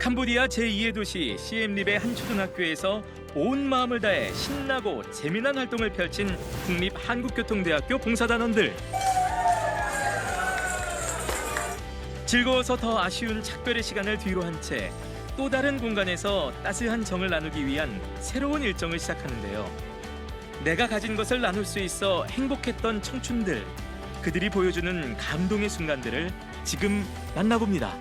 캄보디아 제2의 도시 시엠립의 한 초등학교에서 온 마음을 다해 신나고 재미난 활동을 펼친 국립 한국교통대학교 봉사단원들. 즐거워서 더 아쉬운 작별의 시간을 뒤로 한 채 또 다른 공간에서 따스한 정을 나누기 위한 새로운 일정을 시작하는데요. 내가 가진 것을 나눌 수 있어 행복했던 청춘들. 그들이 보여주는 감동의 순간들을 지금 만나봅니다.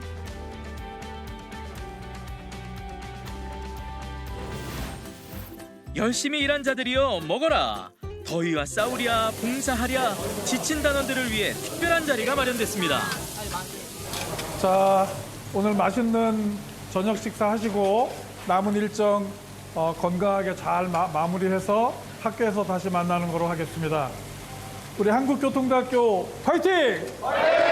열심히 일한 자들이여 먹어라. 더위와 싸우랴 봉사하랴 지친 단원들을 위해 특별한 자리가 마련됐습니다. 자, 오늘 맛있는 저녁 식사 하시고 남은 일정 어, 건강하게 잘 마, 마무리해서 학교에서 다시 만나는 거로 하겠습니다. 우리 한국교통대학교 화이팅! 아,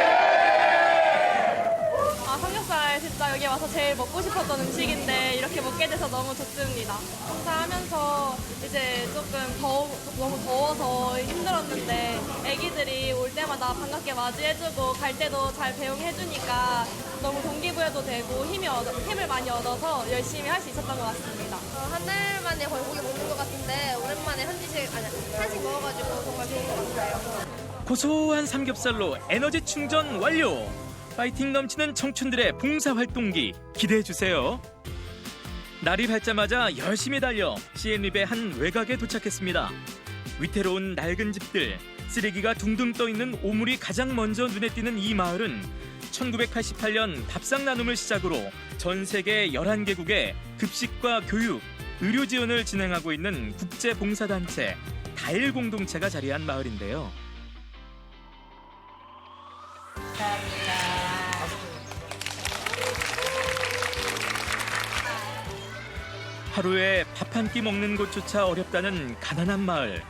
삼겹살 진짜 여기 와서 제일 먹고 싶었던 음식인데 이렇게 먹게 돼서 너무 좋습니다. 봉사하면서 이제 조금 더워, 너무 더워서 힘들었는데 애기들이 올 때마다 반갑게 맞이해주고 갈 때도 잘 배웅해주니까 너무 동기부여도 되고 힘이 얻어, 힘을 많이 얻어서 열심히 할 수 있었던 것 같습니다. 어, 한달 만에 골고기 먹는 것 같은데 오랜만에 현지식 아니 한식 먹어가지고 정말 좋은 것 같아요. 고소한 삼겹살로 에너지 충전 완료. 파이팅 넘치는 청춘들의 봉사 활동기 기대해 주세요. 날이 밝자마자 열심히 달려 시엠립의 한 외곽에 도착했습니다. 위태로운 낡은 집들, 쓰레기가 둥둥 떠 있는 오물이 가장 먼저 눈에 띄는 이 마을은 1988년 밥상 나눔을 시작으로 전 세계 11개국에 급식과 교육, 의료 지원을 진행하고 있는 국제 봉사단체 다일 공동체가 자리한 마을인데요. 하루에 밥 한 끼 먹는 것조차 어렵다는 가난한 마을.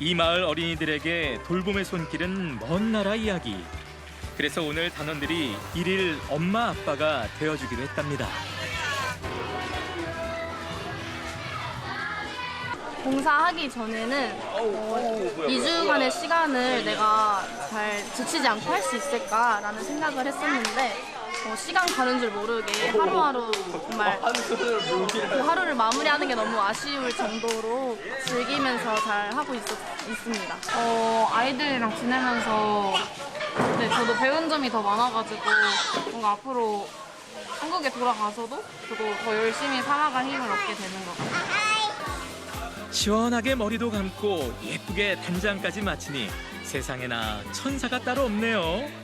이 마을 어린이들에게 돌봄의 손길은 먼 나라 이야기. 그래서 오늘 단원들이 일일 엄마 아빠가 되어주기로 했답니다. 봉사하기 전에는 어, 2주간의 시간을 내가 잘 지치지 않고 할 수 있을까라는 생각을 했었는데 어, 시간 가는 줄 모르게 하루하루 정말 그 하루를 마무리하는 게 너무 아쉬울 정도로 즐기면서 잘 하고 있, 있습니다. 어, 아이들이랑 지내면서 네, 저도 배운 점이 더 많아가지고 뭔가 앞으로 한국에 돌아가서도 저도 더 열심히 살아갈 힘을 얻게 되는 것 같아요. 시원하게 머리도 감고 예쁘게 단장까지 마치니 세상에나 천사가 따로 없네요.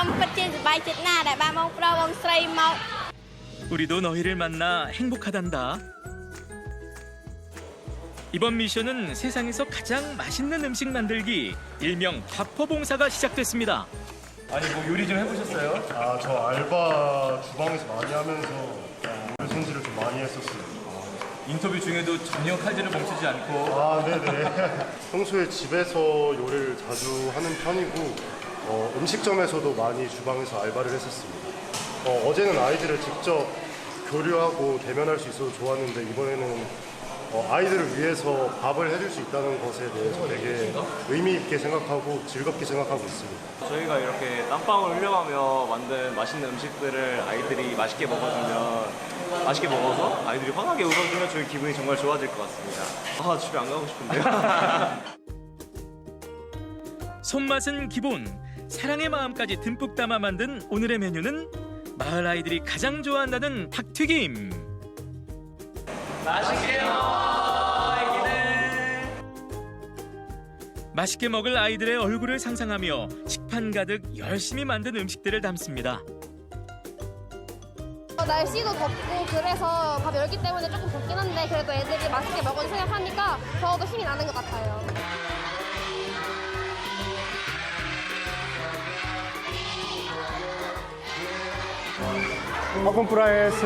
ខ្ញុំពិតជាសប្បាយចិត្តណាស់ដែលបានបងប្រុសបងស្រីមក 우리도 너희를 만나 행복하단다. 이번 미션은 세상에서 가장 맛있는 음식 만들기 일명 밥퍼봉사가 시작됐습니다. 아니 뭐 요리 좀 해보셨어요? 아 저 알바 주방에서 많이 하면서 요리 손질을 좀 많이 했었어요. 인터뷰 중에도 전혀 칼질을 멈추지 않고 아 네네. 평소에 집에서 요리를 자주 하는 편이고 어, 음식점에서도 많이 주방에서 알바를 했었습니다. 어, 어제는 아이들을 직접 교류하고 대면할 수 있어서 좋았는데 이번에는 어, 아이들을 위해서 밥을 해줄 수 있다는 것에 대해서 되게 의미 있게 생각하고 즐겁게 생각하고 있습니다. 저희가 이렇게 땀방울 흘려가며 만든 맛있는 음식들을 아이들이 맛있게 먹어주면 맛있게 먹어서 아이들이 환하게 웃어주면 저희 기분이 정말 좋아질 것 같습니다. 아 집에 안 가고 싶은데요. 손맛은 기본, 사랑의 마음까지 듬뿍 담아 만든 오늘의 메뉴는 마을 아이들이 가장 좋아한다는 닭튀김. 맛있게 먹을 아이들의 얼굴을 상상하며 식판 가득 열심히 만든 음식들을 담습니다. 어, 날씨도 덥고 그래서 밥 열기 때문에 조금 덥긴 한데 그래도 애들이 맛있게 먹어줄 생각하니까 더더 힘이 나는 것 같아요. 오픈 프라이스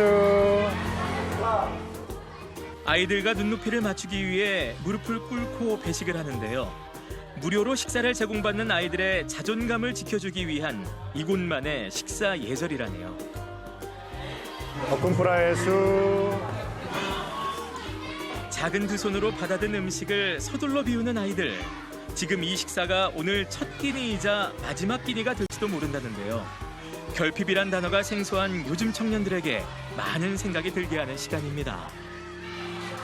아이들과 눈높이를 맞추기 위해 무릎을 꿇고 배식을 하는데요. 무료로 식사를 제공받는 아이들의 자존감을 지켜주기 위한 이곳만의 식사 예절이라네요. 볶음 프라이수 작은 두 손으로 받아든 음식을 서둘러 비우는 아이들. 지금 이 식사가 오늘 첫 끼니이자 마지막 끼니가 될지도 모른다는데요. 결핍이란 단어가 생소한 요즘 청년들에게 많은 생각이 들게 하는 시간입니다.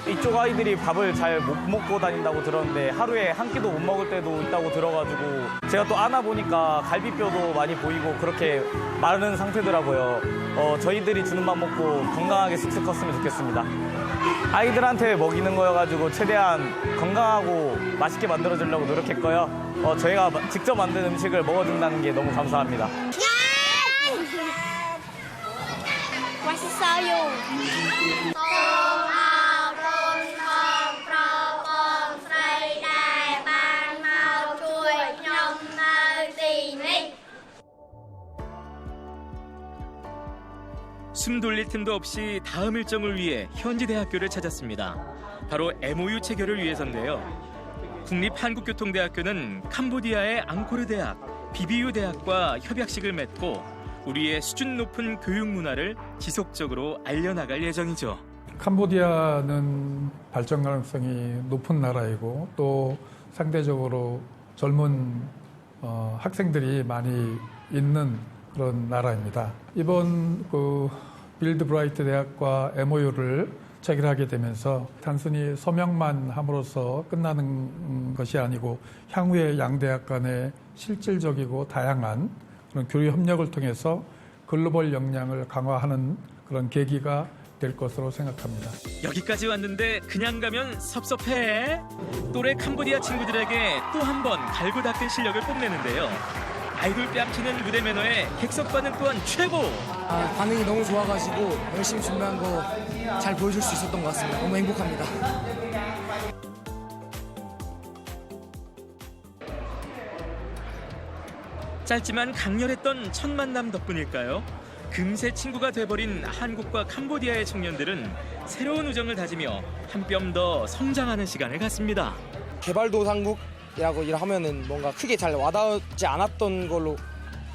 이쪽 아이들이 밥을 잘 못 먹고 다닌다고 들었는데 하루에 한 끼도 못 먹을 때도 있다고 들어가지고 제가 또 안아 보니까 갈비뼈도 많이 보이고 그렇게 마른 상태더라고요. 어, 저희들이 주는 밥 먹고 건강하게 쑥쑥 컸으면 좋겠습니다. 아이들한테 먹이는 거여가지고 최대한 건강하고 맛있게 만들어주려고 노력했고요. 어, 저희가 마- 직접 만든 음식을 먹어준다는 게 너무 감사합니다. 맛있어요. 숨 돌릴 틈도 없이 다음 일정을 위해 현지 대학교를 찾았습니다. 바로 MOU 체결을 위해서인데요. 국립한국교통대학교는 캄보디아의 앙코르 대학, 비비유 대학과 협약식을 맺고 우리의 수준 높은 교육 문화를 지속적으로 알려나갈 예정이죠. 캄보디아는 발전 가능성이 높은 나라이고 또 상대적으로 젊은 어, 학생들이 많이 있는 그런 나라입니다. 이번 그 빌드 브라이트 대학과 MOU를 체결하게 되면서 단순히 서명만 함으로써 끝나는 것이 아니고 향후에 양 대학 간의 실질적이고 다양한 그런 교류 협력을 통해서 글로벌 역량을 강화하는 그런 계기가 될 것으로 생각합니다. 여기까지 왔는데 그냥 가면 섭섭해. 또래 캄보디아 친구들에게 또 한 번 갈고 닦은 실력을 뽐내는데요. 아이돌 뺨치는 무대 매너에 객석 반응 또한 최고. 아, 반응이 너무 좋아가지고 열심히 준비한 거 잘 보여줄 수 있었던 것 같습니다. 너무 행복합니다. 짧지만 강렬했던 첫 만남 덕분일까요? 금세 친구가 돼버린 한국과 캄보디아의 청년들은 새로운 우정을 다지며 한 뼘 더 성장하는 시간을 갖습니다. 개발도상국이라고 일하면은 뭔가 크게 잘 와닿지 않았던 걸로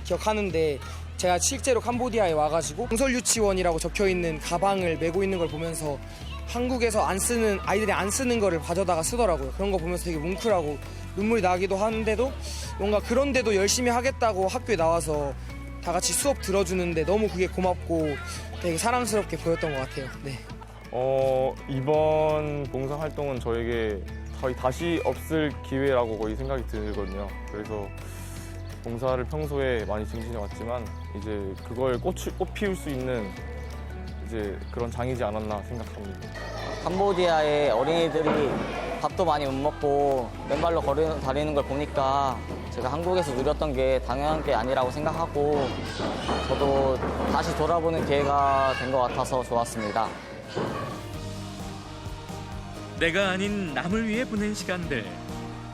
기억하는데 제가 실제로 캄보디아에 와가지고 공설 유치원이라고 적혀 있는 가방을 메고 있는 걸 보면서 한국에서 안 쓰는 아이들이 안 쓰는 거를 가져다가 쓰더라고요. 그런 거 보면서 되게 뭉클하고 눈물이 나기도 하는데도 뭔가 그런데도 열심히 하겠다고 학교에 나와서 다 같이 수업 들어주는데 너무 그게 고맙고 되게 사랑스럽게 보였던 것 같아요. 네. 어, 이번 봉사 활동은 저에게 거의 다시 없을 기회라고 거의 생각이 들거든요. 그래서 봉사를 평소에 많이 증진해 왔지만 이제 그걸 꽃을, 꽃 피울 수 있는 이제 그런 장이지 않았나 생각합니다. 캄보디아의 어린이들이 밥도 많이 못 먹고 맨발로 걸어 다니는 걸 보니까 제가 한국에서 누렸던 게 당연한 게 아니라고 생각하고 저도 다시 돌아보는 기회가 된 것 같아서 좋았습니다. 내가 아닌 남을 위해 보낸 시간들.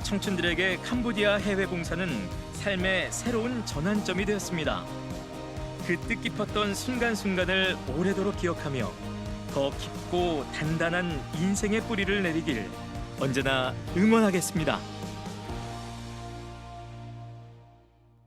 청춘들에게 캄보디아 해외 봉사는 삶의 새로운 전환점이 되었습니다. 그 뜻깊었던 순간순간을 오래도록 기억하며 더 깊고 단단한 인생의 뿌리를 내리길 언제나 응원하겠습니다.